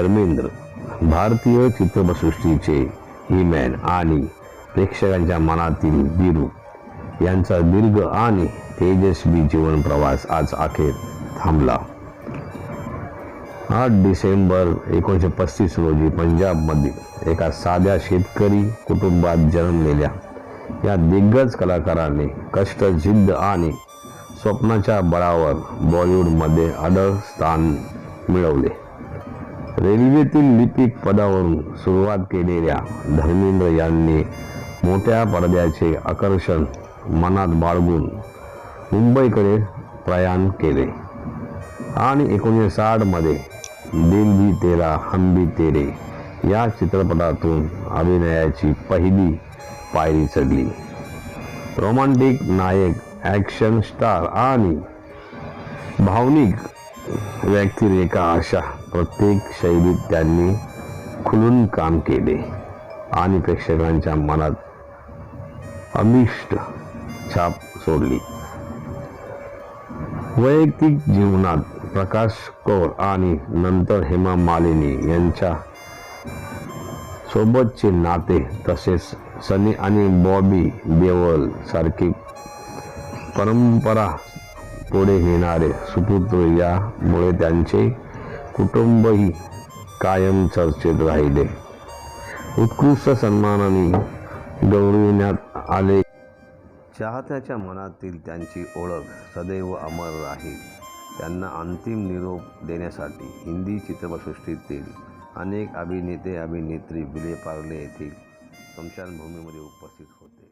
धर्मेंद्र भारतीय चित्रपटसृष्टीचे हिमॅन आणि प्रेक्षकांच्या मनातील बिरू यांचा दीर्घ आणि तेजस्वी जीवन प्रवास आज अखेर थांबला. आठ डिसेंबर एकोणीसशे पस्तीस रोजी पंजाबमध्ये एका साध्या शेतकरी कुटुंबात जन्मलेल्या या दिग्गज कलाकाराने कष्ट जिद्द आणि स्वप्नाच्या बळावर बॉलिवूडमध्ये अडळ स्थान मिळवले. रेल्वेतील लिपिक पदावरून सुरुवात केलेल्या धर्मेंद्र यांनी मोठ्या पडद्याचे आकर्षण मनात बाळगून मुंबईकडे प्रयाण केले. आणि एकोणीसशे साठमध्ये दिल भी तेरा हम भी तेरे या चित्रपटातून अभिनयाची पहिली पायरी चढली. रोमांटिक नायक ॲक्शन स्टार आणि भावनिक व्यक्तिरेखा अशा प्रत्येक शैलीत त्यांनी खुलून काम केले. आणि प्रेक्षकांच्या मनात अमिष्ट छाप सोडली. वैयक्तिक जीवनात प्रकाश कौर आणि नंतर हेमा मालिनी यांच्या सोबतचे नाते तसेच सनी आणि बॉबी देवल सारखी परंपरा पुढे नेणारे सुपुत्र यामुळे त्यांचे कुटुंबही कायम चर्चेत राहिले. उत्कृष्ट सन्मानाने गौरविण्यात आले. चाहत्याच्या मनातील त्यांची ओळख सदैव अमर राहील. त्यांना अंतिम निरोप देण्यासाठी हिंदी चित्रपटसृष्टीतील अनेक अभिनेते अभिनेत्री विले पार्ले येथील स्मशानभूमीमध्ये उपस्थित होते.